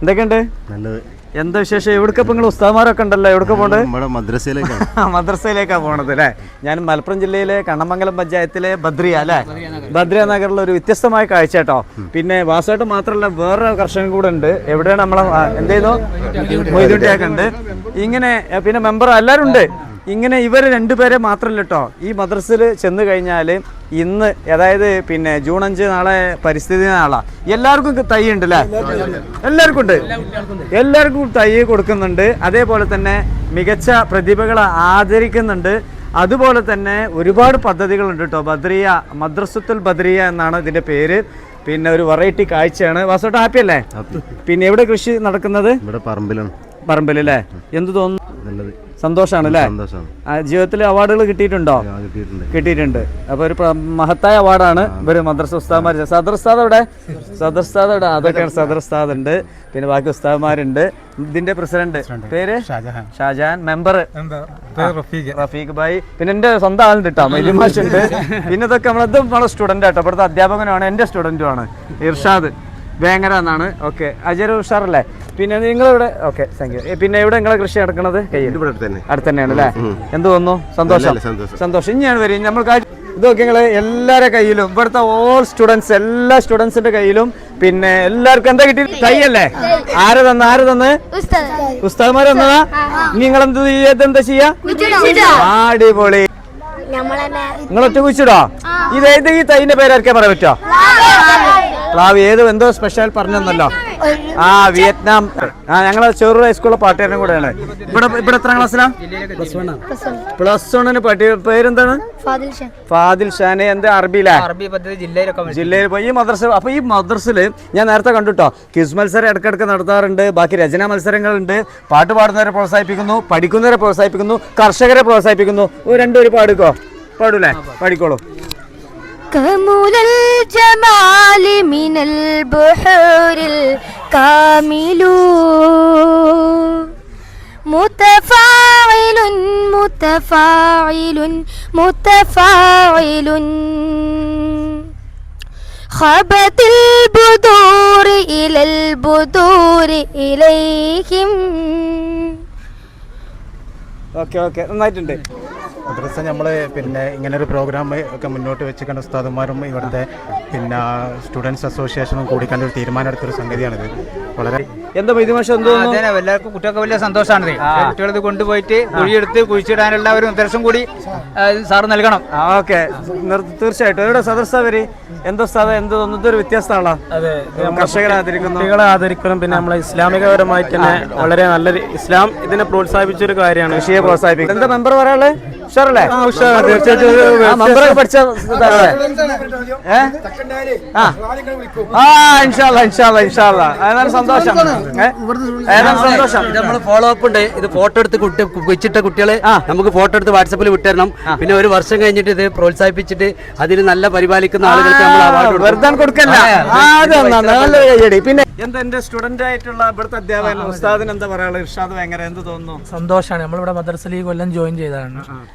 എന്തൊക്കെയുണ്ട്? നല്ലത്. എന്താ വിശേഷം? എവിടൊക്കെ ഇപ്പൊ നിങ്ങൾ ഉസ്താദ്മാരൊക്കെ ഉണ്ടല്ലോ? എവിടൊക്കെ പോണ്ട് നമ്മുടെ മദ്രസയിലേക്കാണ് മദ്രസയിലേക്കാണ് പോണത് അല്ലേ? ഞാൻ മലപ്പുറം ജില്ലയിലെ കണ്ണമംഗലം പഞ്ചായത്തിലെ ബദ്രിയ അല്ലേ? ബദ്രിയ നഗറിലെ ഒരു വ്യത്യസ്തമായ കാഴ്ച കേട്ടോ. പിന്നെ വാസമായിട്ട് മാത്രമല്ല വേറെ കർഷകൻ കൂടെ ഉണ്ട്. എവിടെയാണ് നമ്മളെ എന്ത് മൊയ്തുട്ടിയൊക്കെ ഉണ്ട്. ഇങ്ങനെ പിന്നെ മെമ്പർ എല്ലാവരും ഉണ്ട്. ഇങ്ങനെ ഇവർ രണ്ടുപേരെ മാത്രമല്ല കേട്ടോ ഈ മദ്രസയിൽ ചെന്ന് കഴിഞ്ഞാൽ ഇന്ന് അതായത് പിന്നെ ജൂൺ അഞ്ച് നാളെ പരിസ്ഥിതി നാളാ. എല്ലാവർക്കും തൈ ഉണ്ട് അല്ലേ എല്ലാവർക്കും ഉണ്ട്. എല്ലാവർക്കും തൈ കൊടുക്കുന്നുണ്ട്. അതേപോലെ തന്നെ മികച്ച പ്രതിഭകളെ ആദരിക്കുന്നുണ്ട്. അതുപോലെ തന്നെ ഒരുപാട് പദ്ധതികളുണ്ട് കേട്ടോ ബദ്രിയ മദ്രസത്തുൽ ബദ്രിയ എന്നാണ് ഇതിന്റെ പേര്. പിന്നെ ഒരു വെറൈറ്റി കാഴ്ചയാണ്. വാസോട്ട് ഹാപ്പി അല്ലേ? പിന്നെ എവിടെ കൃഷി നടക്കുന്നത്? ഇവിടെ പറമ്പിലാണ്. പറമ്പിൽ അല്ലേ എന്ത് തോന്നുന്നു? നല്ലത്. സന്തോഷാണ്. അല്ലേ ജീവിതത്തിൽ അവാർഡുകൾ കിട്ടിയിട്ടുണ്ടോ? കിട്ടിയിട്ടുണ്ട്. കിട്ടിയിട്ടുണ്ട്. അപ്പൊ ഒരു മഹത്തായ അവാർഡാണ് ഇവർ മദ്രസ ഉസ്താദ്മാർ സദർ ഉസ്താദ് അവിടെ സദർ ഉസ്താദ് അവിടെ അതൊക്കെയാണ് സദർ ഉസ്താദ് ഉണ്ട് പിന്നെ ബാക്കി ഉസ്താദ്മാരുണ്ട്. ഇതിന്റെ പ്രസിഡന്റ് പേര്? ഷാജഹാൻ. മെമ്പർ. റഫീഖ്. ഭായി പിന്നെ എന്റെ സ്വന്തം ആളുണ്ട് കേട്ടോ മൈലിമാഷ് ഉണ്ട് പിന്നെ ഇതൊക്കെ നമ്മളത് നമ്മളെ സ്റ്റുഡന്റ് ആട്ടോ. ഇവിടുത്തെ അധ്യാപകനാണ് എന്റെ സ്റ്റുഡന്റുമാണ് ഇർഷാദ്. വേങ്ങര എന്നാണ്. ഓക്കെ. അജയ് ഉഷാറല്ലേ? പിന്നെ നിങ്ങൾ ഇവിടെ ഓക്കെ താങ്ക് യു പിന്നെ ഇവിടെ നിങ്ങളെ കൃഷി നടക്കുന്നത് അടുത്ത് തന്നെ അടുത്ത് തന്നെയാണ് അല്ലേ? എന്ത് തോന്നുന്നു? സന്തോഷം? സന്തോഷം. സന്തോഷം. ഇനിയാണ് വരും നമ്മൾ ഇതൊക്കെ ഇത് നോക്കി നിങ്ങൾ എല്ലാവരുടെ കയ്യിലും ഇവിടുത്തെ ഓൾ സ്റ്റുഡൻസ് എല്ലാ സ്റ്റുഡൻസിന്റെ കയ്യിലും പിന്നെ എല്ലാവർക്കും എന്താ കിട്ടി? കൈയല്ലേ ആര് തന്ന? ആര് തന്ന്? ഉസ്താദ്മാര് തന്നതാ? നിങ്ങൾ എന്ത് എന്താ ചെയ്യാ? അടിപൊളി. നിങ്ങൾ ഒറ്റ കുഴിച്ചിടോ? ഇത് ഏത് ഈ തൈന്റെ പേരായിരിക്കാൻ പറയാൻ പറ്റോ പ്ലാവ് ഏത് എന്തോ സ്പെഷ്യൽ പറഞ്ഞല്ലോ ആ വിയറ്റ്നാം. ആ ഞങ്ങൾ ചെറു ഹൈസ്കൂളിലെ പാട്ടുകാരനും കൂടെയാണ്. ഇവിടെ ഇവിടെ എത്ര ക്ലാസ്സിലാ പ്ലസ് വണ്ണിന് പട്ടി പേരെന്താണ്? ഫാദിൽ ഷാനെ എന്ത് അറബിയിലാ അറബി പദ്ധതി ജില്ലയിലൊക്കെ ജില്ലയിൽ പോയി. ഈ മദ്രസ അപ്പൊ ഈ മദ്രസിൽ ഞാൻ നേരത്തെ കണ്ടുട്ടോ ക്വിസ് മത്സരം ഇടക്കിടക്ക് നടത്താറുണ്ട് ബാക്കി രചനാ മത്സരങ്ങളുണ്ട്. പാട്ട് പാടുന്നവരെ പ്രോത്സാഹിപ്പിക്കുന്നു പഠിക്കുന്നവരെ പ്രോത്സാഹിപ്പിക്കുന്നു കർഷകരെ പ്രോത്സാഹിപ്പിക്കുന്നു. ഒരു രണ്ടുപേര് പാടുക്കോ പാടൂലേ? പാടിക്കോളൂ كمل الجمال من البحور الكامل متفاعل متفاعل متفاعل خبت البذور إلى البذور إليهم ഓക്കെ ഓക്കെ നന്നായിട്ടുണ്ട് മദ്രസ നമ്മൾ പിന്നെ ഇങ്ങനെ ഒരു പ്രോഗ്രാം ഒക്കെ മുന്നോട്ട് കണ്ട ഉസ്താദന്മാരും ഇവിടുത്തെ പിന്നെ സ്റ്റുഡൻസ് അസോസിയേഷനും കൂടി കണ്ട ഒരു തീരുമാനം എടുത്തൊരു സംഗതിയാണിത്. വളരെ എന്താ എല്ലാവർക്കും കുട്ടികൾക്ക് വലിയ സന്തോഷമാണ് കുട്ടികൾ ഇത് കൊണ്ടുപോയിട്ട് കുഴിയെടുത്ത് കുഴിച്ചിടാനുള്ള ഒരു നിർദ്ദേശം കൂടി സാർ നൽകണം. ഓക്കെ. തീർച്ചയായിട്ടും. ഇവിടെ സദർസാ വരി? എന്തോ സ്ഥലം എന്തോ തോന്നുന്നത് ഒരു വ്യത്യസ്തമാണോ അതെ. കർഷകരെ ആദരിക്കുന്നു. കുട്ടികളെ ആദരിക്കണം. പിന്നെ നമ്മളെ ഇസ്ലാമികപരമായിട്ട് തന്നെ വളരെ നല്ലൊരു ഇസ്ലാം ഇതിനെ പ്രോത്സാഹിപ്പിച്ച ഒരു കാര്യമാണ്. കൃഷിയെ പ്രോത്സാഹിപ്പിക്കുന്നത് എന്താ മെമ്പർ പറയാൾ ഉഷാറല്ലേ? തീർച്ചയായിട്ടും മെമ്പർ പഠിച്ച? ആ. ആ. ഇൻഷാല്ല ഇൻഷാല്ല ഇൻഷാല്ല ഏതായാലും സന്തോഷം. ഏതാണ് സന്തോഷം. ഇത് നമ്മൾ ഫോളോ അപ്പ് ഉണ്ട്. ഇത് ഫോട്ടോ എടുത്ത് കുട്ടി വെച്ചിട്ട കുട്ടികളെ നമുക്ക് ഫോട്ടോ എടുത്ത് വാട്സപ്പിൽ വിട്ടിരണം. പിന്നെ ഒരു വർഷം കഴിഞ്ഞിട്ട് ഇത് പ്രോത്സാഹിപ്പിച്ചിട്ട് അതിന് നല്ല പരിപാലിക്കുന്ന ആളുകൾക്ക് നമ്മൾ അവാർഡ് വെറുതെ കൊടുക്കല്ല ആ, നല്ല കയ്യടി. പിന്നെ എന്താ എന്റെ സ്റ്റുഡന്റ് ആയിട്ടുള്ള ഇവിടുത്തെ അധ്യാപകൻ ഉസ്താദിന് എന്താ പറയാനുള്ളത്? ഇർഷാദ് ഭയങ്കര എന്ത് തോന്നുന്നു? സന്തോഷമാണ് നമ്മളിവിടെ മദ്രസയിൽ ലീഗ് കൊല്ലം ജോയിൻ ചെയ്തതാണ്.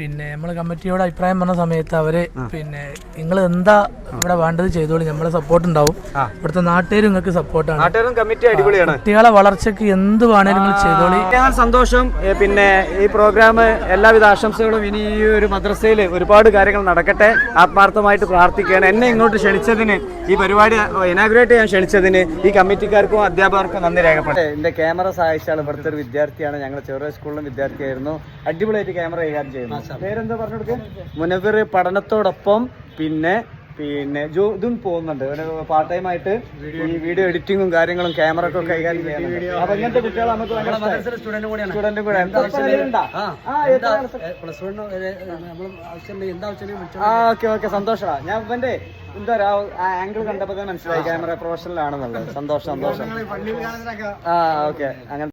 പിന്നെ നമ്മൾ കമ്മിറ്റിയോട് അഭിപ്രായം പറഞ്ഞ സമയത്ത് അവർ പിന്നെ നിങ്ങൾ എന്താ ഇവിടെ വേണ്ടത് ചെയ്തോളൂ നമ്മളെ സപ്പോർട്ട് ഉണ്ടാവും. ഇവിടുത്തെ നാട്ടുകാരും നിങ്ങൾക്ക് സപ്പോർട്ടാണ് നാട്ടുകാരും കമ്മിറ്റി അടിപൊളിയാണ്. കുട്ടികളെ വളർച്ചയ്ക്ക് എന്ത് വേണേലും നിങ്ങൾ ചെയ്തോളി. ഞാൻ സന്തോഷം. പിന്നെ ഈ പ്രോഗ്രാം എല്ലാവിധ ആശംസകളും ഇനി ഈ ഒരു മദ്രസയിൽ ഒരുപാട് കാര്യങ്ങൾ നടക്കട്ടെ. ആത്മാർത്ഥമായിട്ട് പ്രാർത്ഥിക്കുകയാണ്. എന്നെ ഇങ്ങോട്ട് ക്ഷണിച്ചതിന് ഈ പരിപാടി ഇനാഗ്രേറ്റ് ചെയ്യാൻ ക്ഷണിച്ചതിന് ഈ കമ്മിറ്റിക്കാർക്കും അധ്യാപകർക്കും നന്ദി രേഖപ്പെട്ടെ എന്റെ ക്യാമറ സഹായിച്ചാൽ ഇവിടുത്തെ ഒരു വിദ്യാർത്ഥിയാണ്. ഞങ്ങൾ ചെറിയ സ്കൂളിലും വിദ്യാർത്ഥിയായിരുന്നു. അടിപൊളിയായിട്ട് ക്യാമറ കൈകാര്യം ചെയ്യുന്നു. പേരെന്താ മുനവർ പഠനത്തോടൊപ്പം പിന്നെ പിന്നെ ജോ ഇതും പോകുന്നുണ്ട്. പാർട്ട് ടൈം ആയിട്ട് ഈ വീഡിയോ എഡിറ്റിങ്ങും കാര്യങ്ങളും ക്യാമറ ഒക്കെ കൈകാര്യം ചെയ്യുന്നുണ്ട്. അപ്പൊ ഇങ്ങനത്തെ കുട്ടികളെ നമുക്ക് സ്റ്റുഡന്റും കൂടെ? ആ, ഓക്കെ ഓക്കെ. സന്തോഷാ. ഞാൻ ഇവന്റെ എന്താ പറയാ ആ ആംഗിൾ കണ്ടപ്പോ തന്നെ മനസ്സിലായി. ക്യാമറ പ്രൊഫഷണൽ ആണെന്നുള്ളത്. സന്തോഷം സന്തോഷം. ആ ഓക്കെ. അങ്ങനെ